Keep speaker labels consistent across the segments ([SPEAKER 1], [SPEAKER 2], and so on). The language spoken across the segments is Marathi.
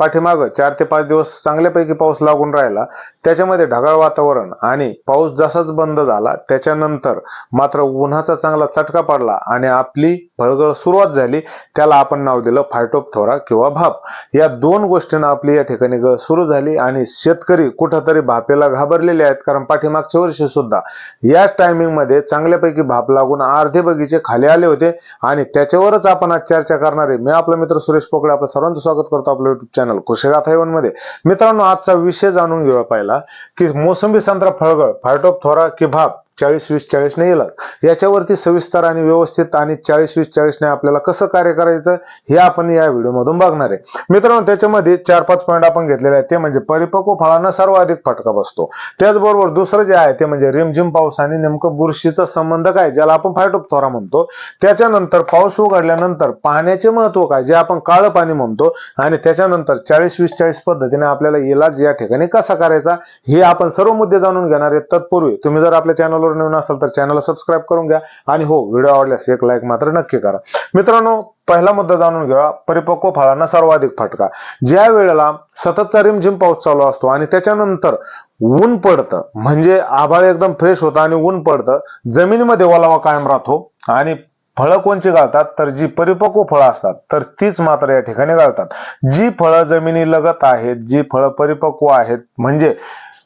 [SPEAKER 1] पाठीमागं चार ते पाच दिवस चांगल्यापैकी पाऊस लागून राहिला त्याच्यामध्ये ढगाळ वातावरण आणि पाऊस जसाच बंद झाला त्याच्यानंतर मात्र उन्हाचा चांगला चटका पडला आणि आपली फळगळ सुरुवात झाली त्याला आपण नाव दिलं फायटोपथोरा किंवा भाप. या दोन गोष्टींना आपली या ठिकाणी गळ सुरू झाली आणि शेतकरी कुठंतरी भापेला घाबरलेले आहेत कारण पाठीमागच्या वर्षी सुद्धा याच टायमिंगमध्ये चांगल्यापैकी भाप लागून अर्धे बगीचे खाली आले होते. आणि त्याच्यावरच आपण आज चर्चा करणार आहे. मी आपला मित्र सुरेश पोकळे आपलं सर्वांचं स्वागत करतो आपलं युट्यूब चॅनल कृषीगाथा येवनमध्ये. मित्रांनो आजचा विषय जाणून घेऊया पाहिला की मोसंबी संत्रा फळगळ फायटोपथोरा की भाप चाळीस वीस चाळीसने येलात याच्यावरती सविस्तर आणि व्यवस्थित आणि चाळीस वीस चाळीसने आपल्याला कसं कार्य करायचं हे आपण या व्हिडिओमधून बघणार आहे. मित्रांनो त्याच्यामध्ये चार पाच पॉईंट आपण घेतलेले आहेत. ते म्हणजे परिपक्व फळांना सर्वाधिक फटका बसतो. त्याचबरोबर दुसरं जे आहे ते म्हणजे रिमझिम पाऊस आणि नेमकं बुरशीचा संबंध काय ज्याला आपण फायटोपथोरा म्हणतो. त्याच्यानंतर पाऊस उघडल्यानंतर पाण्याचे महत्त्व काय जे आपण काळं पाणी म्हणतो. आणि त्याच्यानंतर चाळीस वीस चाळीस पद्धतीने आपल्याला इलाज या ठिकाणी कसा करायचा हे आपण सर्व मुद्दे जाणून घेणार आहेत तत्पूर्वी तुम्ही जर आपल्या चॅनलवर नवीन असाल तर चॅनलला सबस्क्राईब करून घ्या. आणि हो व्हिडिओ आवडल्यास एक लाईक मात्र नक्की करा. मित्रांनो पहिला मुद्दा जाणून घ्या. परिपक्व फळांना सर्वाधिक फटका. ज्या वेळेला सततचा रिमझिम पाऊस चालू असतो आणि त्याच्यानंतर ऊन पडतं म्हणजे आभाळ एकदम फ्रेश होतं आणि ऊन पडतं जमिनीमध्ये ओलावा कायम राहतो आणि फळं कोणची गाळतात? तर जी परिपक्व फळं असतात तर तीच मात्र या ठिकाणी गाळतात. जी फळं जमिनी लगत आहेत जी फळं परिपक्व आहेत म्हणजे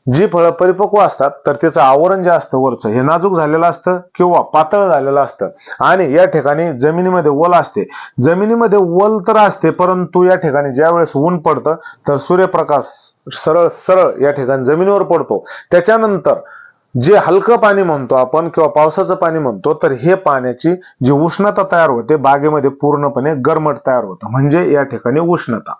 [SPEAKER 1] जी फळं परिपक्व असतात तर त्याचं आवरण जे असतं वरचं हे नाजूक झालेलं असतं किंवा पातळ झालेलं असतं. आणि या ठिकाणी जमिनीमध्ये वल असते. जमिनीमध्ये वल तर असते परंतु या ठिकाणी ज्या वेळेस ऊन पडतं तर सूर्यप्रकाश सरळ सरळ या ठिकाणी जमिनीवर पडतो. त्याच्यानंतर जे हलकं पाणी म्हणतो आपण किंवा पावसाचं पाणी म्हणतो तर हे पाण्याची जी उष्णता तयार होते बागेमध्ये पूर्णपणे गरमट तयार होतं. म्हणजे या ठिकाणी उष्णता.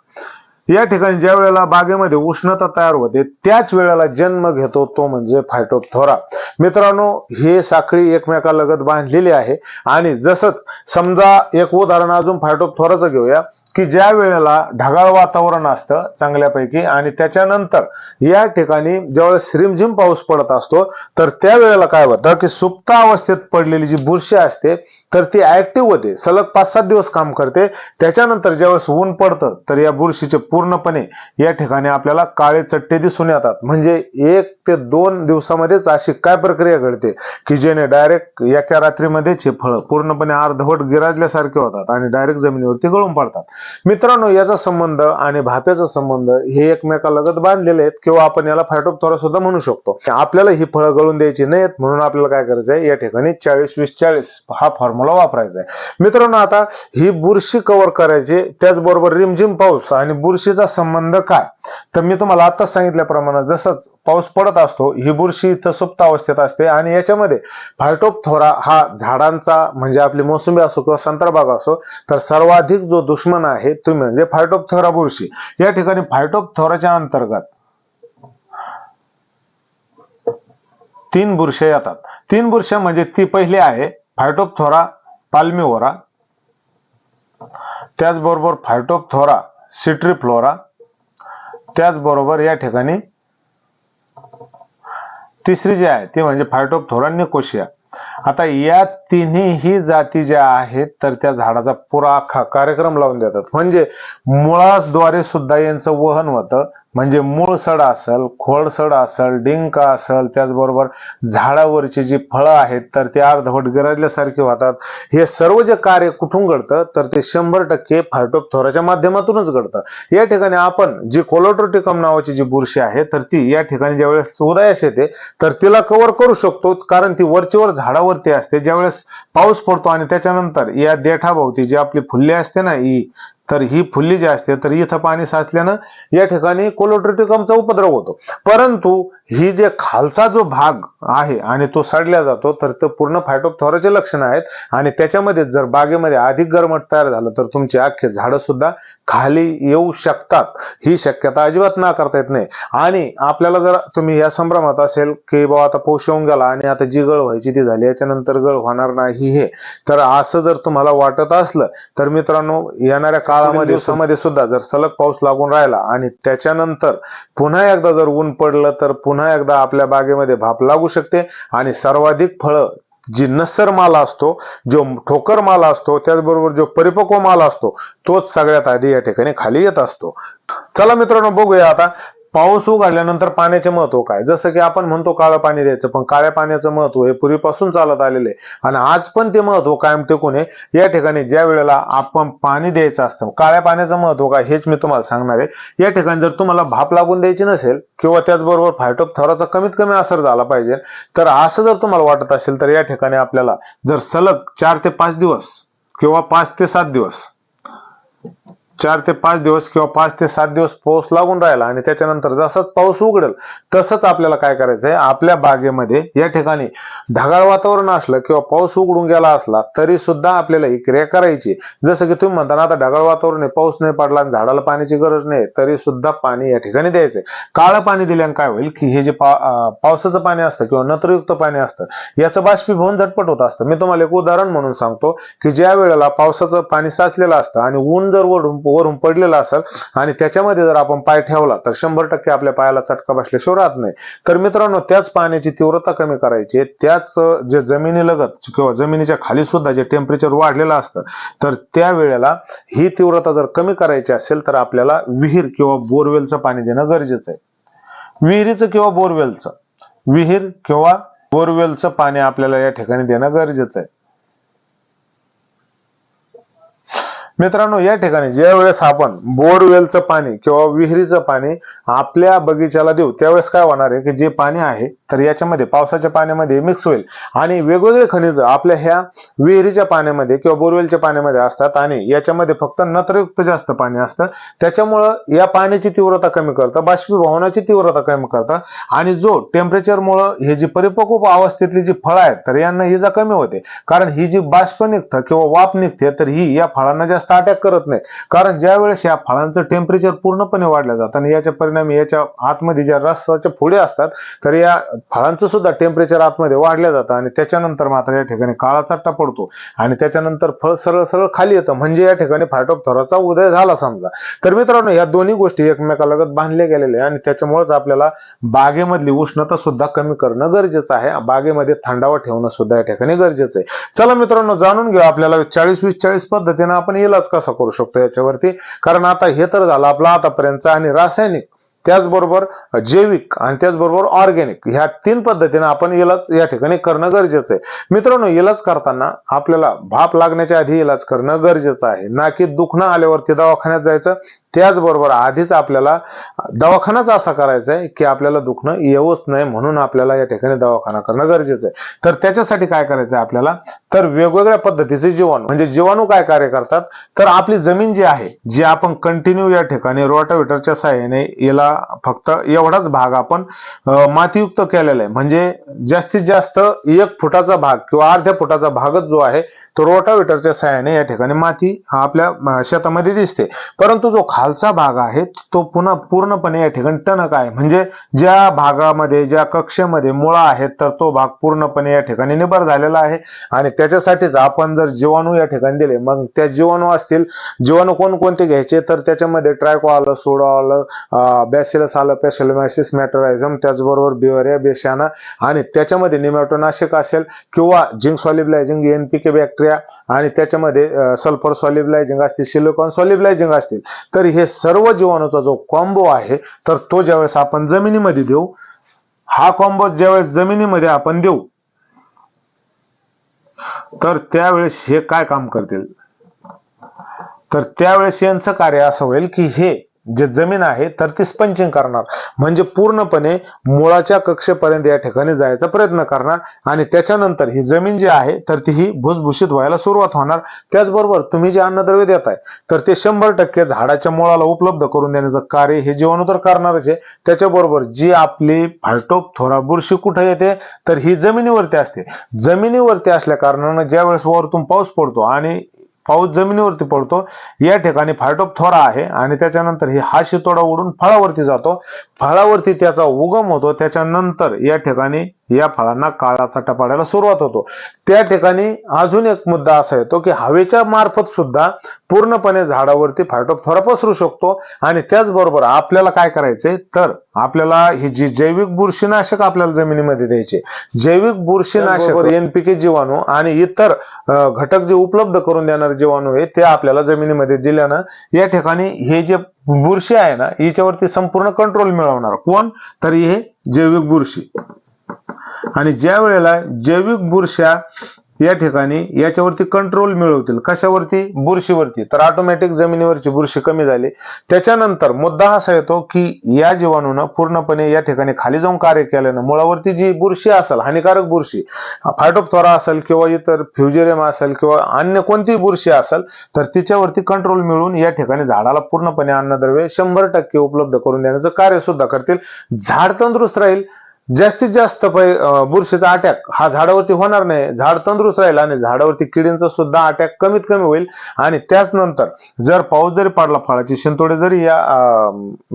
[SPEAKER 1] या ठिकाणी ज्या वेळेला बागेमध्ये उष्णता तयार होते त्याच वेळेला जन्म घेतो तो म्हणजे फायटोथोरा मित्रांनो हे साखळी एकमेकालगत बांधलेली आहे. आणि जसंच समजा एक उदाहरण अजून फायटोथोराचं घेऊया की ज्या वेळेला ढगाळ वातावरण असतं चांगल्यापैकी आणि त्याच्यानंतर या ठिकाणी ज्यावेळेस रिमझिम पाऊस पडत असतो तर त्यावेळेला काय होतं की सुप्त अवस्थेत पडलेली जी बुरशी असते तर ती ऍक्टिव्ह होते. सलग पाच सात दिवस काम करते. त्याच्यानंतर ज्यावेळेस ऊन पडतं तर या बुरशीचे पूर्णपणे या ठिकाणी आपल्याला काळे चट्टे दिसून येतात. म्हणजे एक ते दोन दिवसामध्येच अशी काय प्रक्रिया घडते की जेणे डायरेक्ट एका रात्रीमध्येच हे फळं पूर्णपणे अर्धवट गिराजल्यासारखे होतात आणि डायरेक्ट जमिनीवरती गळून पडतात. मित्रांनो याचा संबंध आणि भाप्याचा संबंध हे एकमेकालगत बांधलेले आहेत किंवा आपण याला फायटोपथोरा सुद्धा म्हणू शकतो. आपल्याला ही फळं गळून द्यायची नाहीत म्हणून आपल्याला काय करायचं आहे? या ठिकाणी चाळीस वीस चाळीस हा फॉर्म्युला वापरायचा आहे. मित्रांनो आता ही बुरशी कव्हर करायची त्याचबरोबर रिमझिम पाऊस आणि बुरशी बुरशीचा संबंध काय? तर मी तुम्हाला आताच सांगितल्याप्रमाणे जसंच पाऊस पडत असतो ही बुरशी इथं सुप्त अवस्थेत असते आणि याच्यामध्ये फायटोपथोरा हा झाडांचा म्हणजे आपली मोसंबी असो किंवा संत्राबाग असो तर सर्वाधिक जो दुश्मन आहे तो म्हणजे फायटोपथोरा बुरशी. या ठिकाणी फायटोपथोराच्या अंतर्गत तीन बुरशे येतात. तीन बुरशे म्हणजे ती पहिली आहे फायटोपथोरा पाल्मिओरा त्याचबरोबर फायटोपथोरा सिट्रीफ्लोरा त्याचबरोबर या ठिकाणी तिसरी जी आहे ती म्हणजे फायटोपथोरा निकोशिया. आता या तिन्ही जाती ज्या आहेत तर त्या झाडाचा पुरा अख्खा कार्यक्रम लावून देतात. म्हणजे मुळाद्वारे सुद्धा यांचं वहन होतं. म्हणजे मूळ सड असेल खोड सड असेल डिंक असेल त्याचबरोबर झाडावरची जी फळं आहेत तर ते अर्धवट गिराजल्यासारखे होतात. हे सर्व जे कार्य कुठून घडतं तर ते शंभर टक्के फायटोपथोराच्या माध्यमातूनच घडतं. या ठिकाणी आपण जी कोलोट्रोटिकम नावाची जी बुरशी आहे तर ती या ठिकाणी ज्यावेळेस उदयास येते तर तिला कव्हर करू शकतो कारण ती वरचीवर झाडावरती असते. ज्यावेळेस पाऊस पडतो आणि त्याच्यानंतर या देठाभोवती जी आपली फुल्ली असते ना ही तर ही फुल्ली जी असते तर इथं पाणी साचल्यानं या ठिकाणी कोलोट्रिटिकमचा उपद्रव होतो. परंतु ही जे खालचा जो भाग आहे आणि तो सडल्या जातो तर तो पूर्ण फायटोथॉराचे लक्षण आहेत. आणि त्याच्यामध्ये जर बागेमध्ये अधिक गरमट तयार झालं तर तुमची अख्खे झाडं सुद्धा खाली येऊ शकतात. ही शक्यता अजिबात ना करता येत नाही. आणि आपल्याला जर तुम्ही या संभ्रमात असेल की बाबा आता पाऊस येऊन गेला आणि आता जी गळ व्हायची ती झाली याच्यानंतर गळ होणार नाही हे तर असं जर तुम्हाला वाटत असलं तर मित्रांनो येणाऱ्या काळामध्ये दिवसामध्ये सुद्धा जर सलग पाऊस लागून राहिला आणि त्याच्यानंतर पुन्हा एकदा जर ऊन पडलं तर पुन्हा एकदा आपल्या बागेमध्ये भाप लागू शकते आणि सर्वाधिक फळं जी नस्सर माल असतो जो ठोकर माल असतो त्याचबरोबर जो परिपक्व माल असतो तोच सगळ्यात आधी या ठिकाणी खाली येत असतो. चला मित्रांनो बघूया आता पाऊस उघडल्यानंतर पाण्याचे महत्त्व काय? जसं की आपण म्हणतो काळं पाणी द्यायचं पण काळ्या पाण्याचं महत्त्व हे पूर्वीपासून चालत आलेलं आहे. आणि आज पण ते महत्त्व कायम टिकून आहे. या ठिकाणी ज्या वेळेला आपण पाणी द्यायचं असतं काळ्या पाण्याचं महत्त्व काय हेच मी तुम्हाला सांगणार आहे. या ठिकाणी जर तुम्हाला भाप लागून द्यायची नसेल किंवा त्याचबरोबर फायटोप थराचा कमीत कमी असर झाला पाहिजे तर असं जर तुम्हाला वाटत असेल तर या ठिकाणी आपल्याला जर सलग चार ते पाच दिवस किंवा पाच ते सात दिवस चार ते पाच दिवस किंवा पाच ते सात दिवस पाऊस लागून राहिला आणि त्याच्यानंतर जसाच पाऊस उघडेल तसंच आपल्याला काय करायचंय? आपल्या बागेमध्ये या ठिकाणी ढगाळ वातावरण असलं किंवा पाऊस उघडून गेला असला तरी सुद्धा आपल्याला ही क्रिया करायची. जसं की तुम्ही म्हणता ना आता ढगाळ वातावरण आहे पाऊस नाही पडला आणि झाडाला पाण्याची गरज नाही तरी सुद्धा पाणी या ठिकाणी द्यायचंय. काळं पाणी दिल्याने काय होईल की हे जे पावसाचं पाणी असतं किंवा नत्रयुक्त पाणी असतं याचं बाष्पीभवन झटपट होत असतं. मी तुम्हाला एक उदाहरण म्हणून सांगतो की ज्या वेळेला पावसाचं पाणी साचलेलं असतं आणि ऊन जर वडून वरून पडलेलं असेल आणि त्याच्यामध्ये जर आपण पाय ठेवला तर शंभर टक्के आपल्या पायाला चटका बसल्याशिवाय राहत नाही. तर मित्रांनो त्याच पाण्याची तीव्रता कमी करायची त्याच जे जमिनीलगत किंवा जमिनीच्या खाली सुद्धा जे टेम्परेचर वाढलेलं असतं तर त्या वेळेला ही तीव्रता जर कमी करायची असेल तर आपल्याला विहीर किंवा बोरवेलचं पाणी देणं गरजेचं आहे. विहिरीचं किंवा बोरवेलचं. विहीर किंवा बोरवेलचं पाणी आपल्याला या ठिकाणी देणं गरजेचं आहे. मित्रांनो या ठिकाणी ज्या वेळेस आपण बोरवेलचं पाणी किंवा विहिरीचं पाणी आपल्या बगीच्याला देऊ त्यावेळेस काय होणार आहे की जे पाणी आहे तर याच्यामध्ये पावसाच्या पाण्यामध्ये मिक्स होईल. आणि वेगवेगळे खनिज आपल्या ह्या विहिरीच्या पाण्यामध्ये किंवा बोरवेलच्या पाण्यामध्ये असतात आणि याच्यामध्ये फक्त नत्रयुक्त जास्त पाणी असतं. त्याच्यामुळं या पाण्याची तीव्रता कमी करतं बाष्पीभवनाची तीव्रता कमी करतं आणि जो टेम्परेचरमुळं हे जी परिपक्व अवस्थेतली जी फळं आहेत तर यांना इजा कमी होते. कारण ही जी बाष्प निघतं किंवा वाप निघते तर ही या फळांना जास्त अटॅक करत नाही. कारण ज्या वेळेस या फळांचं टेम्परेचर पूर्णपणे वाढलं जातं आणि याच्या परिणामी याच्या आतमध्ये ज्या रसाच्या फुडे असतात तर या फळांचं सुद्धा टेम्परेचर आतमध्ये वाढलं जातं आणि त्याच्यानंतर मात्र या ठिकाणी काळा चट्टा पडतो. आणि त्याच्यानंतर फळ सरळ सरळ खाली येतं. म्हणजे या ठिकाणी फायटोपथोराचा उदय झाला समजा. तर मित्रांनो या दोन्ही गोष्टी एकमेकालगत बांधल्या गेलेल्या आहे आणि त्याच्यामुळेच आपल्याला बागेमधली उष्णता सुद्धा कमी करणं गरजेचं आहे. बागेमध्ये थंडावा ठेवणं सुद्धा या ठिकाणी गरजेचं आहे. चला मित्रांनो जाणून घेऊ आपल्याला चाळीस वीस चाळीस पद्धतीनं आपण इलाज कसा करू शकतो याच्यावरती? कारण आता हे तर झालं आपलं आतापर्यंत आणि रासायनिक त्याचबरोबर जैविक आणि त्याचबरोबर ऑर्गॅनिक ह्या तीन पद्धतीने आपण इलाज या ठिकाणी करणं गरजेचं आहे. मित्रांनो इलाज करताना आपल्याला भाप लागण्याच्या आधी इलाज करणं गरजेचं आहे. ना की दुखणं आल्यावरती दवाखान्यात जायचं. त्याचबरोबर आधीच आपल्याला दवाखानाच असा करायचा आहे की आपल्याला दुखणं येऊच नाही म्हणून आपल्याला या ठिकाणी दवाखाना करणं गरजेचं आहे. तर त्याच्यासाठी काय करायचं आहे आपल्याला? तर वेगवेगळ्या पद्धतीचे जीवाणू म्हणजे जीवाणू काय कार्य करतात? तर आपली जमीन जी आहे जी आपण कंटिन्यू या ठिकाणी रोटावेटरच्या साह्याने याला फक्त एवढाच भाग आपण मातीयुक्त केलेला आहे. म्हणजे जास्तीत जास्त एक फुटाचा भाग किंवा अर्ध्या फुटाचा भागच जो आहे तो रोटावेटरच्या सहाय्याने या ठिकाणी माती आपल्या शेतामध्ये दिसते. परंतु जो खालचा भाग आहे तो पुन्हा पूर्णपणे या ठिकाणी टणक आहे. म्हणजे ज्या भागामध्ये ज्या कक्षेमध्ये मुळा आहेत तर तो भाग पूर्णपणे या ठिकाणी निबर झालेला आहे. आणि त्याच्यासाठीच आपण जर जीवाणू या ठिकाणी दिले मग त्या जीवाणू असतील. जीवाणू कोणकोणते घ्यायचे? तर त्याच्यामध्ये ट्रायको आलं सोडो आलं बॅसिलस आलं मॅटरायझम त्याचबरोबर बिओरिया बेशाना. आणि त्याच्यामध्ये निमॅटोनाशक असेल किंवा जिंक सॉलिबलायझिंग एनपीके बॅक्टेरिया आणि त्याच्यामध्ये सल्फर सॉलिबलायझिंग असतील सिलिकॉन सॉलिबलायझिंग असतील. तर हे सर्व जीवाणूचा जो कॉम्बो आहे तर तो ज्यावेळेस आपण जमिनीमध्ये देऊ हा कॉम्बो ज्यावेळेस जमिनीमध्ये आपण देऊ तर त्यावेळेस हे काय काम करतील? तर त्यावेळेस यांचं कार्य असं होईल की हे जे जमीन आहे तर ती स्पंचिंग करणार. म्हणजे पूर्णपणे मुळाच्या कक्षेपर्यंत या ठिकाणी जायचा प्रयत्न करणार आणि त्याच्यानंतर ही जमीन जी आहे तर ती ही भुसभुशीत व्हायला सुरुवात होणार. त्याचबरोबर तुम्ही जे अन्नद्रव्य देताय तर ते शंभर टक्के झाडाच्या मुळाला उपलब्ध करून देण्याचं कार्य हे जीवाणू तर करणारच आहे. त्याच्याबरोबर जी आपली फायटोप थोरा बुरशी कुठे येते तर ही जमिनीवरती असते. जमिनीवरती असल्या कारणानं ज्या वेळेस वरतून पाऊस पडतो आणि पाऊस जमिनीवरती पडतो. या ठिकाणी फायटोपथोरा आहे आणि त्याच्यानंतर हे हा शितोडा उडून फळावरती जातो. फळावरती त्याचा उगम होतो. त्याच्यानंतर या ठिकाणी या फळांना काळाचा टपाडायला सुरुवात होतो. त्या ठिकाणी अजून एक मुद्दा असा येतो की हवेच्या मार्फत सुद्धा पूर्णपणे झाडावरती फायटोपथोरा पसरू शकतो. आणि त्याचबरोबर आपल्याला काय करायचंय? तर आपल्याला ही जी जैविक बुरशीनाशक आपल्याला जमिनीमध्ये द्यायचे जैविक बुरशीनाशक एनपीके जीवाणू आणि इतर घटक जे उपलब्ध करून देणारे जीवाणू आहे ते आपल्याला जमिनीमध्ये दिल्यानं या ठिकाणी हे जे बुरशी आहे ना याच्यावरती संपूर्ण कंट्रोल मिळवणार. कोण? तर हे जैविक बुरशी. आणि ज्या वेळेला जैविक बुरशा या ठिकाणी याच्यावरती कंट्रोल मिळवतील. कशावरती? बुरशीवरती. तर ऑटोमॅटिक जमिनीवरची बुरशी कमी झाली. त्याच्यानंतर मुद्दा असा येतो की या जीवाणूनं पूर्णपणे या ठिकाणी खाली जाऊन कार्य केल्यानं मुळावरती जी बुरशी असेल हानिकारक बुरशी फायटोपथोरा असेल किंवा इतर फ्युजेरियम असेल किंवा अन्य कोणतीही बुरशी असेल तर तिच्यावरती कंट्रोल मिळून या ठिकाणी झाडाला पूर्णपणे अन्नद्रव्य शंभर टक्के उपलब्ध करून देण्याचं कार्य सुद्धा करतील. झाड तंदुरुस्त राहील. जास्तीत जास्त पै बुरशीचा अटॅक हा झाडावरती होणार नाही. झाड तंदुरुस्त राहील आणि झाडावरती किडींचा सुद्धा अटॅक कमीत कमी होईल. आणि त्याच नंतर जर पाऊस जरी पडला फळाची शिंतोडे जरी या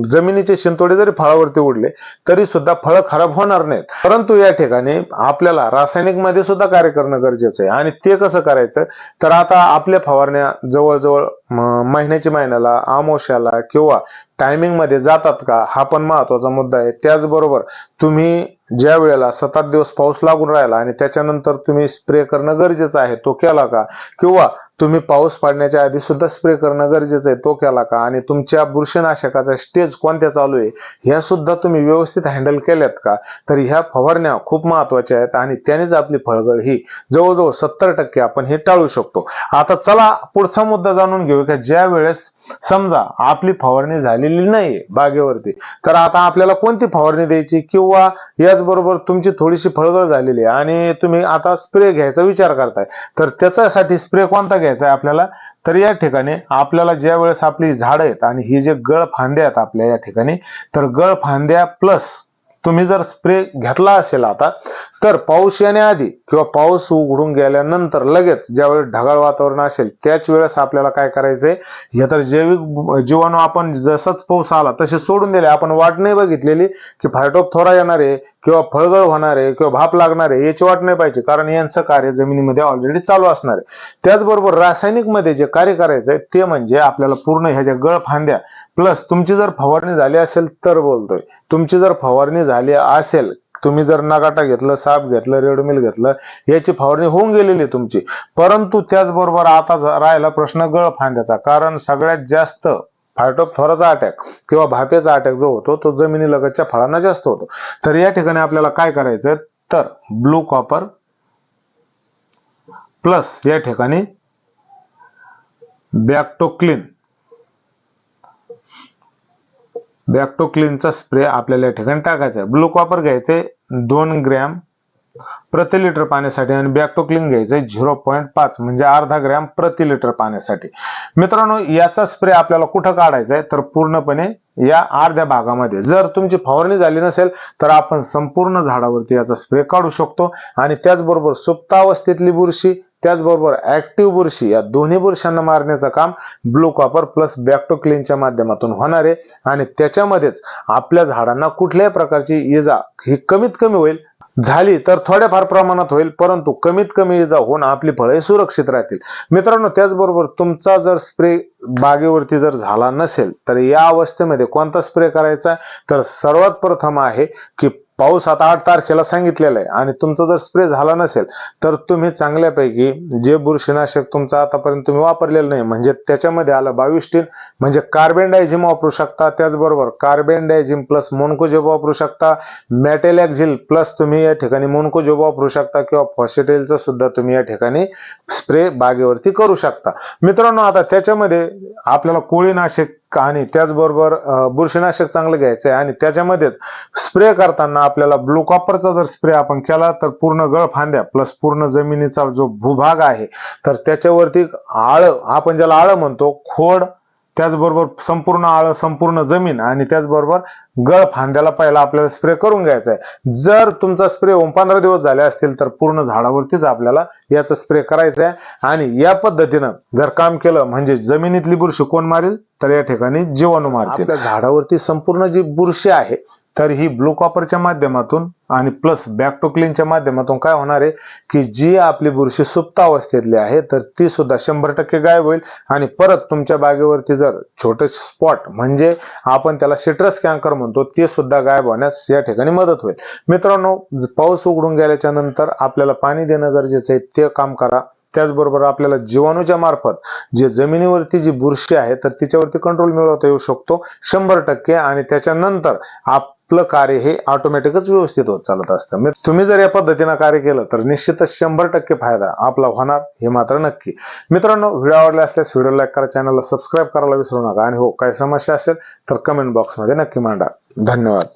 [SPEAKER 1] जमिनीचे शिंतोडे जरी फळावरती उडले तरी सुद्धा फळं खराब होणार नाहीत. परंतु या ठिकाणी आपल्याला रासायनिकमध्ये सुद्धा कार्य करणं गरजेचं आहे. आणि ते कसं करायचं? तर आता आपल्या फवारण्या जवळजवळ महिन्याच्या महिन्याला आमोशाला किंवा टायमिंगमध्ये जातात का हा पण महत्त्वाचा मुद्दा आहे. त्याचबरोबर तुम्ही ज्या वेळेला सात आठ दिवस पाऊस लागून राहिला आणि त्याच्यानंतर तुम्ही स्प्रे करणं गरजेचं आहे तो केला का? किंवा तुम्ही पाऊस पडण्याच्या आधी सुद्धा स्प्रे करणं गरजेचं आहे. तो केला का? आणि तुमच्या बुरशीनाशकाचा स्टेज कोणत्या चालू आहे? ह्या सुद्धा तुम्ही व्यवस्थित हँडल केल्यात का? तर ह्या फवारण्या खूप महत्त्वाच्या आहेत आणि त्यानेच आपली फळगळ ही जवळजवळ सत्तर टक्के आपण हे टाळू शकतो. आता चला पुढचा मुद्दा जाणून घेऊ का? ज्या वेळेस समजा आपली फवारणी झालेली नाहीये बागेवरती तर आता आपल्याला कोणती फवारणी द्यायची? किंवा याचबरोबर तुमची थोडीशी फळगळ झालेली आहे आणि तुम्ही आता स्प्रे घ्यायचा विचार करताय तर त्याच्यासाठी स्प्रे कोणता घ्यायचा आहे आपल्याला तर या ठिकाणी आपल्याला ज्या वेळेस आपली झाडं आहेत आणि ही जे गळ फांद्या आहेत आपल्या या ठिकाणी तर गळ फांद्या प्लस तुम्ही जर स्प्रे घेतला असेल आता तर पाऊस येण्याआधी किंवा पाऊस उघडून गेल्यानंतर लगेच ज्यावेळेस ढगाळ वातावरण असेल त्याच वेळेस आपल्याला काय करायचंय? हे तर जैविक जीवाणू आपण जसंच पाऊस आला तसे सोडून दिले. आपण वाट नाही बघितलेली की फायटोपथोरा येणार आहे किंवा फळगळ होणार आहे किंवा भाप लागणार आहे याची वाट नाही पाहिजे कारण यांचं कार्य जमिनीमध्ये ऑलरेडी चालू असणार आहे. त्याचबरोबर रासायनिकमध्ये जे कार्य करायचंय ते म्हणजे आपल्याला पूर्ण ह्या ज्या गळ फांद्या प्लस तुमची जर फवारणी झाली असेल तर बोलतोय. तुमची जर फवारणी झाली असेल तुम्ही जर नगाटा घेतलं साप घेतलं रेडमिल घेतलं याची फवारणी होऊन गेलेली आहे तुमची. परंतु त्याचबरोबर आता राहिला प्रश्न गळ फांद्याचा. कारण सगळ्यात जास्त फायटोपथोराचा अटॅक किंवा भापेचा अटॅक जो होतो तो जमिनी लगतच्या फळांना जास्त होतो. तर या ठिकाणी आपल्याला काय करायचं तर ब्लू कॉपर प्लस या ठिकाणी बॅक्टोक्लिन. बॅक्टोक्लिनचा स्प्रे आपल्याला या ठिकाणी टाकायचा आहे. ब्लू कॉपर घ्यायचे दोन ग्रॅम प्रति लिटर पाण्यासाठी आणि बॅक्टोक्लिन घ्यायचंय झिरो पॉईंट पाच म्हणजे अर्धा ग्रॅम प्रति लिटर पाण्यासाठी. मित्रांनो याचा स्प्रे आपल्याला कुठं काढायचा आहे? तर पूर्णपणे या अर्ध्या भागामध्ये. जर तुमची फवारणी झाली नसेल तर आपण संपूर्ण झाडावरती याचा स्प्रे काढू शकतो. आणि त्याचबरोबर सुप्तावस्थेतली बुरशी त्याचबरोबर ऍक्टिव्ह बुरशी या दोन्ही बुरशांना मारण्याचं काम ब्लू कॉपर प्लस बॅक्टोक्लिनच्या माध्यमातून होणार आहे. आणि त्याच्यामध्येच आपल्या झाडांना कुठल्याही प्रकारची इजा ही कमीत कमी होईल. झाली तर थोड्याफार प्रमाणात होईल परंतु कमीत कमी इजा होऊन आपली फळे सुरक्षित राहतील. मित्रांनो त्याचबरोबर तुमचा जर स्प्रे बागेवरती जर झाला नसेल तर या अवस्थेमध्ये कोणता स्प्रे करायचा? तर सर्वात प्रथम आहे की पाऊस आता आठ तारखेला सांगितलेला आहे आणि तुमचा जर स्प्रे झाला नसेल तर तुम्ही चांगल्यापैकी जे बुरशीनाशक तुमचं आतापर्यंत तुम्ही वापरलेलं नाही म्हणजे त्याच्यामध्ये आलं बावीस टीन म्हणजे कार्बन डायझिम वापरू शकता. त्याचबरोबर कार्बन डायझिम प्लस मोनकोजेब वापरू शकता. मॅटेलॅक्झिल प्लस तुम्ही या ठिकाणी मोनकोजेब वापरू शकता किंवा फॉसिटेलचा सुद्धा तुम्ही या ठिकाणी स्प्रे बागेवरती करू शकता. मित्रांनो आता त्याच्यामध्ये आपल्याला कोळीनाशक आणि त्याचबरोबर बुरशीनाशक चांगलं घ्यायचं आहे आणि त्याच्यामध्येच स्प्रे करताना आपल्याला ब्लू कॉपरचा जर स्प्रे आपण केला तर पूर्ण गळ फांद्या प्लस पूर्ण जमिनीचा जो भूभाग आहे तर त्याच्यावरती आळ आपण ज्याला आळ म्हणतो खोड त्याचबरोबर संपूर्ण आळ संपूर्ण जमीन आणि त्याचबरोबर गळ फांद्याला पहिला आपल्याला स्प्रे करून घ्यायचा आहे. जर तुमचा स्प्रे पंधरा दिवस झाले असतील तर पूर्ण झाडावरतीच आपल्याला याचा स्प्रे करायचा आहे. आणि या पद्धतीनं जर काम केलं म्हणजे जमिनीतली बुरशी कोण मारेल? तर या ठिकाणी जीवाणू मारतील. झाडावरती संपूर्ण जी बुरशी आहे तर ही ब्लू कॉपरच्या माध्यमातून आणि प्लस बॅक टू माध्यमातून काय होणार आहे की जी आपली बुरशी सुप्त अवस्थेतली आहे तर ती सुद्धा शंभर टक्के गायब होईल. आणि परत तुमच्या बागेवरती जर छोटे स्पॉट म्हणजे आपण त्याला सिट्रस कॅन्कर म्हणतो ते सुद्धा गायब होण्यास या ठिकाणी मदत होईल. मित्रांनो पाऊस उघडून गेल्याच्यानंतर आपल्याला पाणी देणं गरजेचं आहे ते काम करा. त्याचबरोबर आपल्याला जीवाणूच्या मार्फत जे जमिनीवरती जी बुरशी आहे तर तिच्यावरती कंट्रोल मिळवता येऊ शकतो शंभर टक्के आणि त्याच्यानंतर आपलं कार्य हे ऑटोमॅटिकच व्यवस्थित होत चालत असतं. तुम्ही जर या पद्धतीनं कार्य केलं तर निश्चितच शंभर टक्के फायदा आपला होणार हे मात्र नक्की. मित्रांनो व्हिडिओ आवडला असल्यास व्हिडिओ लाईक करा चॅनलला सबस्क्राईब करायला विसरू नका. आणि हो काही समस्या असेल तर कमेंट बॉक्समध्ये नक्की मांडा. धन्यवाद.